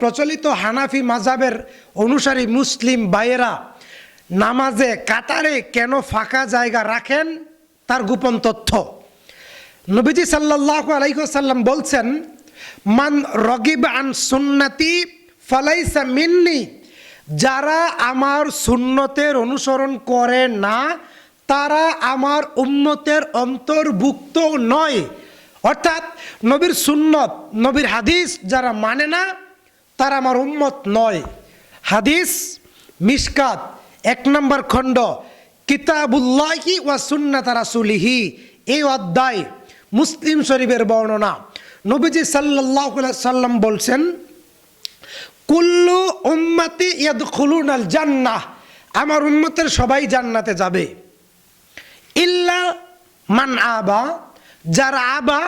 প্রচলিত হানাফি মাজাবের অনুসারী মুসলিম ভাইয়েরা নামাজে, কাতারে কেন ফাঁকা জায়গা রাখেন? তার গোপন তথ্য। নবীজি সাল্লাহ আলাইসাল্লাম বলছেন, মান রগিব আন সুন্নতি ফালাইসা মিন্নি যারা আমার সুন্নতের অনুসরণ করে না, তারা আমার উন্নতের অন্তর্ভুক্ত নয়। অর্থাৎ নবীর সুন্নত, নবীর হাদিস যারা মানে না তারা আমার উম্মত নয়। হাদিস মিসকাত এক নম্বর খণ্ড, কিতাবুল্লাহি ওয়া সুন্নাত রাসূলিহি। এই অধ্যায় মুসলিম শরীফের বর্ণনা। নবীজি আলাইহি সাল্লাম বলছেন, কুল্লু উম্মতি ইয়াদখুলুন আল জান্নাহ। আমার উম্মতের সবাই জান্নাতে যাবে। ইল্লা মান আবা, যারা আবা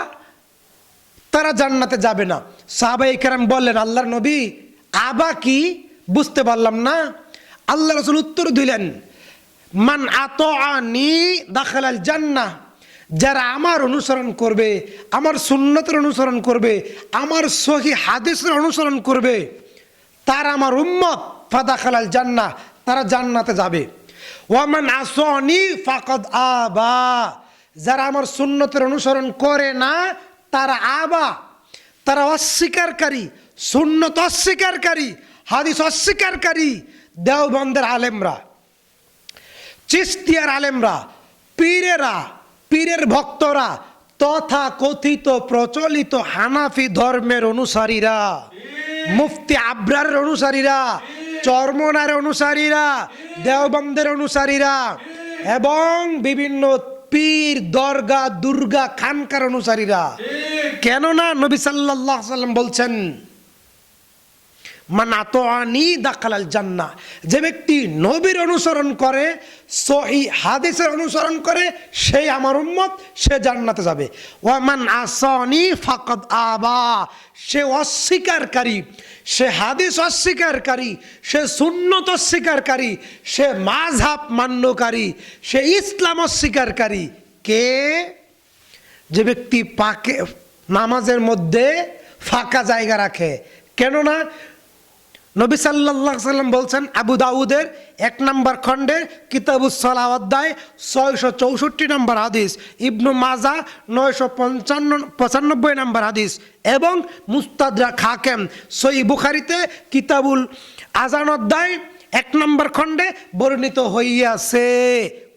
তারা জান্নাতে যাবে না। সাহাবাই কেরাম বললেন, আল্লাহর নবী, আবা কি? বুঝতে পারলাম না। আল্লাহ রসুল উত্তর দিলেন, মান আত আনি দাখালাল জান্নাহ। যারা আমার অনুসরণ করবে, আমার সুন্নতের অনুসরণ করবে, আমার সহি হাদিসের অনুসরণ করবে, তার আমার উম্মত ফাদা খালাল জান্নাহ, তারা জান্নাতে যাবে। ওয়ামান আসনি ফাকদ আবা। যারা আমার সুন্নতের অনুসরণ করে না, তারা আবা। তারা অস্বীকারী সুন্নত অস্বীকারী হাদিস অস্বীকারী দেওবন্দের আলেমরা, চিস্তিয়ার আলেমরা, পীরেরা, পীরের ভক্তরা তথা কথিত প্রচলিত হানাফি ধর্মের অনুসারীরা, মুফতি আব্রারের অনুসারীরা, চর্মনার অনুসারীরা, দেওবন্দের অনুসারীরা এবং বিভিন্ন পীর, দরগা, দুর্গা, খানকার অনুসারীরা। কেননা নবী আলাইহি সাল্লাম বলছেন, মান আতআনি দাখালাল জান্নাহ যে ব্যক্তি নবীর অনুসরণ করে, সহি হাদিসের অনুসরণ করে সেই আমার উম্মত, সে জান্নাতে যাবে। ওয়ামান আসানি ফাকাদ আবা সে অস্বীকারী, সে হাদিস অস্বীকারী, সে সুন্নত অস্বীকারী, সে মাঝহাব মান্যকারী, সে ইসলাম অস্বীকারী। কে? যে ব্যক্তি পাকে নামাজের মধ্যে ফাঁকা জায়গা রাখে। কেননা নবী সাল্লাহ সাল্লাম বলছেন, আবু দাউদের এক নম্বর খণ্ডে কিতাবুসলা অধ্যায় ছয়শো চৌষট্টি নম্বর হাদিস, ইবনু মাজা নয়শো পঞ্চান্ন, পঁচানব্বই নম্বর হাদিস এবং মুস্তাদরা খাকেম সই বুখারিতে কিতাবুল আজান অধ্যায় এক নম্বর খণ্ডে বর্ণিত হইয়াছে।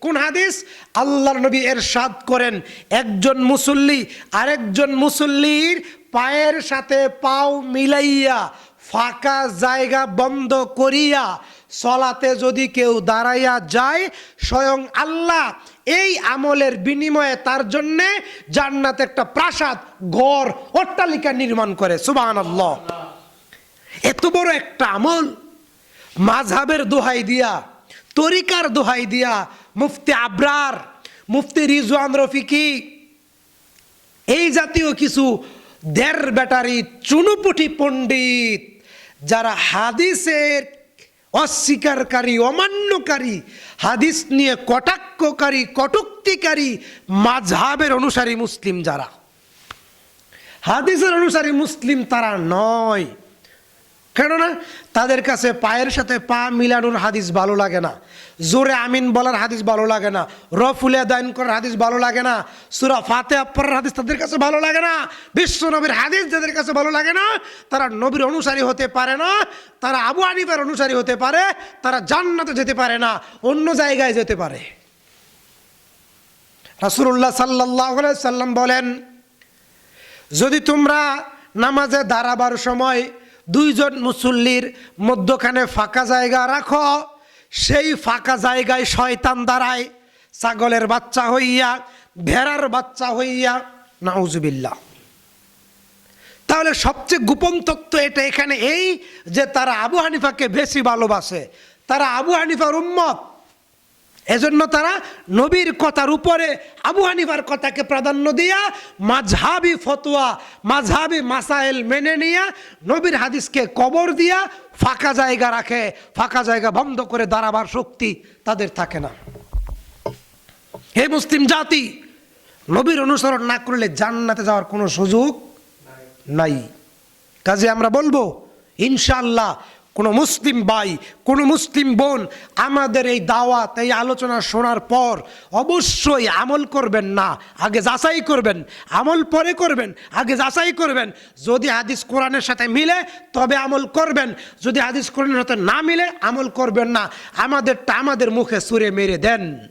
কোন হাদিস? আল্লাহর নবী এর সাদ করেন, একজন মুসল্লি আরেকজন মুসল্লির পায়ের সাথে পাও মিলাইয়া ফাঁকা জায়গা বন্ধ করিয়া সলাতে যদি কেউ দাঁড়াইয়া যায়, স্বয়ং আল্লাহ এই আমলের বিনিময়ে তার জন্যে জান্নাতে একটা প্রাসাদ, ঘর, অট্টালিকা নির্মাণ করে। সুবাহ এত বড় একটা আমল। মাঝহাবের দোহাই দিয়া তরিকার দোহাই দিয়া মুফতি আবরার, মুফতি রিজওয়ান রফিকি, এই জাতীয় কিছু দের ব্যাটারি চুনুপুটি পণ্ডিত, যারা হাদিসের অস্বীকারী, অমান্যকারী, হাদিস নিয়ে কটাক্ষকারী, কটুক্তিকারী মাঝহাবের অনুসারী মুসলিম যারা। হাদিসের অনুসারী মুসলিম তারা নয়। কেননা তাদের কাছে পায়ের সাথে পা মিলানোর হাদিস ভালো লাগে না। জোরে আমিন বলার হাদিস ভালো লাগে না। রফুলে দায়ন করার হাদিস ভালো লাগে না। সুরা ফাতে আপ্পার হাদিস তাদের কাছে ভালো লাগে না। বিশ্ব নবীর হাদিস যাদের কাছে ভালো লাগে না, তারা নবীর অনুসারী হতে পারে না, তারা আবু আনিফের অনুসারী হতে পারে, তারা জান্নাতে যেতে পারে না, অন্য জায়গায় যেতে পারে। রাসুল্লাহ সাল্লাহ সাল্লাম বলেন, যদি তোমরা নামাজে দাঁড়াবার সময় দুইজন মুসল্লির মধ্যখানে ফাঁকা জায়গা রাখো। সেই ফাঁকা জায়গায় শয়তান দাঁড়ায়, ছাগলের বাচ্চা হইয়া, ভেড়ার বাচ্চা হইয়া নাউজুবিল্লা তাহলে সবচেয়ে গোপন তত্ত্ব এটা এখানে এই যে তারা আবু হানিফাকে বেশি ভালোবাসে। তারা আবু হানিফার উম্মত। এজন্য তারা নবীর কথার উপরে আবু হানিফার কথাকে প্রাধান্য দিয়া মাঝহাবি ফতোয়া, মাঝহাবি মাসাইল মেনে নিয়া নবীর হাদিসকে কবর দিয়া ফাঁকা জায়গা রাখে। ফাঁকা জায়গা বন্ধ করে দাঁড়াবার শক্তি তাদের থাকে না। হে মুসলিম জাতি, নবীর অনুসরণ না করলে জান্নাতে যাওয়ার কোনো সুযোগ নাই। কাজে আমরা বলব, ইনশাআল্লাহ কোনো মুসলিম ভাই, কোনো মুসলিম বোন আমাদের এই দাওয়াত, এই আলোচনা শোনার পর অবশ্যই আমল করবেন না। আগে যাচাই করবেন, আমল পরে করবেন, আগে যাচাই করবেন। যদি হাদিস কোরআনের সাথে মিলে, তবে আমল করবেন। যদি হাদিস কোরআনের সাথে না মিলে, আমল করবেন না। আমাদেরটা আমাদের মুখে সুরে মেরে দেন।